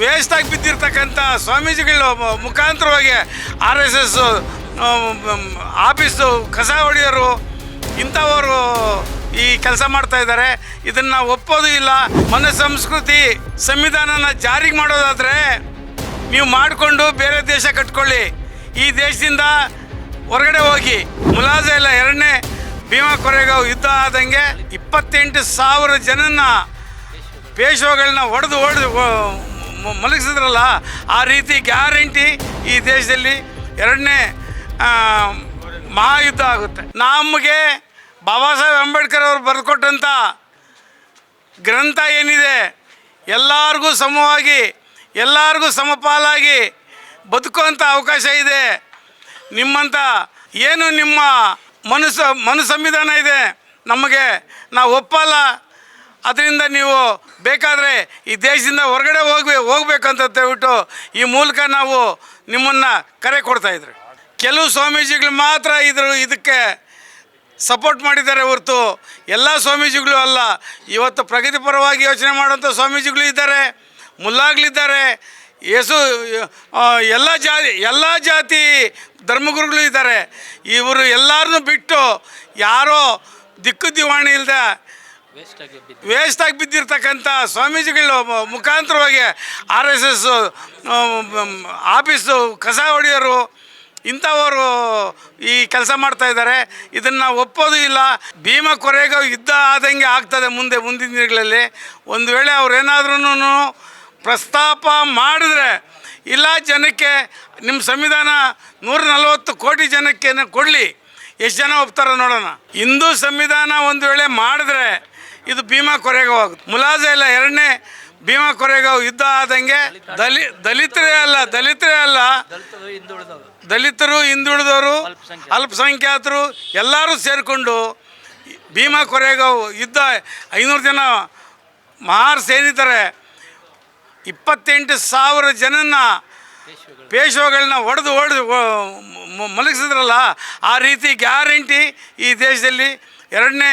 Waste ಆಗಿ ಬಿದ್ದಿರ್ತಕ್ಕಂಥ ಸ್ವಾಮೀಜಿಗಳ ಮುಖಾಂತರವಾಗಿ ಆರ್ ಎಸ್ ಎಸ್ ಆಫೀಸು ಕಸ ಹೊಡೆಯೋರು, ಇಂಥವರು ಈ ಕೆಲಸ ಮಾಡ್ತಾ ಇದ್ದಾರೆ. ಇದನ್ನು ಒಪ್ಪೋದು ಇಲ್ಲ. ಮನ ಸಂಸ್ಕೃತಿ ಸಂವಿಧಾನನ ಜಾರಿಗೆ ಮಾಡೋದಾದರೆ ನೀವು ಮಾಡಿಕೊಂಡು ಬೇರೆ ದೇಶ ಕಟ್ಕೊಳ್ಳಿ. ಈ ದೇಶದಿಂದ ಹೊರಗಡೆ ಹೋಗಿ ಮುಲಾಜ ಇಲ್ಲ, ಎರಡನೇ ಭೀಮಾ ಕೊರೆಗಾವ್ ಯುದ್ಧ ಆದಂಗೆ ಇಪ್ಪತ್ತೆಂಟು ಸಾವಿರ ಜನನ ಪೇಶ್ವಗಳನ್ನ ಹೊಡೆದು ಹೊಡೆದು ಮಲಗಿಸಿದ್ರಲ್ಲ, ಆ ರೀತಿ ಗ್ಯಾರಂಟಿ ಈ ದೇಶದಲ್ಲಿ ಎರಡನೇ ಮಹಾಯುದ್ಧ ಆಗುತ್ತೆ. ನಮಗೆ ಬಾಬಾ ಸಾಹೇಬ್ ಅಂಬೇಡ್ಕರ್ ಅವರು ಬರೆದುಕೊಟ್ಟಂಥ ಗ್ರಂಥ ಏನಿದೆ, ಎಲ್ಲರಿಗೂ ಸಮವಾಗಿ, ಎಲ್ಲರಿಗೂ ಸಮಪಾಲಾಗಿ ಬದುಕುವಂಥ ಅವಕಾಶ ಇದೆ. ನಿಮ್ಮಂಥ ಏನು ನಿಮ್ಮ ಮನಸ್ಸು ಮನು ಸಂವಿಧಾನ ಇದೆ, ನಮಗೆ ನಾವು ಒಪ್ಪಲ್ಲ. ಅದರಿಂದ ನೀವು ಬೇಕಾದರೆ ಈ ದೇಶದಿಂದ ಹೊರಗಡೆ ಹೋಗ್ಬೇ ಹೋಗ್ಬೇಕಂತ ಹೇಳ್ಬಿಟ್ಟು ಈ ಮೂಲಕ ನಾವು ನಿಮ್ಮನ್ನು ಕರೆ ಕೊಡ್ತಾ ಇದ್ರಿ. ಕೆಲವು ಸ್ವಾಮೀಜಿಗಳು ಮಾತ್ರ ಇದ್ರ, ಇದಕ್ಕೆ ಸಪೋರ್ಟ್ ಮಾಡಿದ್ದಾರೆ ಹೊರತು ಎಲ್ಲ ಸ್ವಾಮೀಜಿಗಳು ಅಲ್ಲ. ಇವತ್ತು ಪ್ರಗತಿಪರವಾಗಿ ಯೋಚನೆ ಮಾಡುವಂಥ ಸ್ವಾಮೀಜಿಗಳು ಇದ್ದಾರೆ ಮುಲ್ಲಾಗ್ಲಿದ್ದಾರೆ ಯೇಸು ಎಲ್ಲ ಜಾತಿ ಎಲ್ಲ ಜಾತಿ ಧರ್ಮಗುರುಗಳು ಇದ್ದಾರೆ. ಇವರು ಎಲ್ಲರನ್ನೂ ಬಿಟ್ಟು ಯಾರೋ ದಿಕ್ಕು ದಿವಾಣಿ ಇಲ್ಲದೆ ವೇಸ್ಟಾಗಿ ಬಿದ್ದಿರ್ತಕ್ಕಂಥ ಸ್ವಾಮೀಜಿಗಳ ಮುಖಾಂತರವಾಗಿ ಆರ್ ಎಸ್ ಎಸ್ ಆಫೀಸು ಕಸ ಹೊಡೆಯೋರು, ಇಂಥವರು ಈ ಕೆಲಸ ಮಾಡ್ತಾ ಇದ್ದಾರೆ. ಇದನ್ನು ಒಪ್ಪೋದು ಇಲ್ಲ. ಭೀಮ ಕೊರೆಗ ಯುದ್ಧ ಆದಂಗೆ ಆಗ್ತದೆ ಮುಂದೆ, ಮುಂದಿನ ದಿನಗಳಲ್ಲಿ. ಒಂದು ವೇಳೆ ಅವ್ರೇನಾದ್ರೂ ಪ್ರಸ್ತಾಪ ಮಾಡಿದ್ರೆ, ಇಲ್ಲ ಜನಕ್ಕೆ ನಿಮ್ಮ ಸಂವಿಧಾನ ನೂರ ನಲವತ್ತು ಕೋಟಿ ಜನಕ್ಕೆ ಕೊಡಲಿ. ಎಷ್ಟು ಜನ ಒಪ್ತಾರೋ ನೋಡೋಣ. ಹಿಂದೂ ಸಂವಿಧಾನ ಒಂದು ವೇಳೆ ಮಾಡಿದ್ರೆ ಇದು ಭೀಮಾ ಕೊರೆಗಾವ್ ಮುಲಾಜ ಇಲ್ಲ, ಎರಡನೇ ಭೀಮಾ ಕೊರೆಗಾವ್ ಯುದ್ಧ ಆದಂಗೆ ದಲಿ, ದಲಿತರೇ ಅಲ್ಲ ದಲಿತರೇ ಅಲ್ಲ. ದಲಿತರು ಹಿಂದುಳಿದವರು, ಅಲ್ಪಸಂಖ್ಯಾತರು, ಎಲ್ಲರೂ ಸೇರಿಕೊಂಡು ಭೀಮಾ ಕೊರೆಗಾವ್ ಯುದ್ಧ ಐನೂರು ಜನ ಮಹಾರ್ ಸೇರಿದ್ದಾರೆ. ಇಪ್ಪತ್ತೆಂಟು ಸಾವಿರ ಜನನ ಪೇಶ್ವಗಳನ್ನ ಹೊಡೆದು ಹೊಡೆದು ಮಲಗಿಸಿದ್ರಲ್ಲ, ಆ ರೀತಿ ಗ್ಯಾರಂಟಿ ಈ ದೇಶದಲ್ಲಿ. ಎರಡನೇ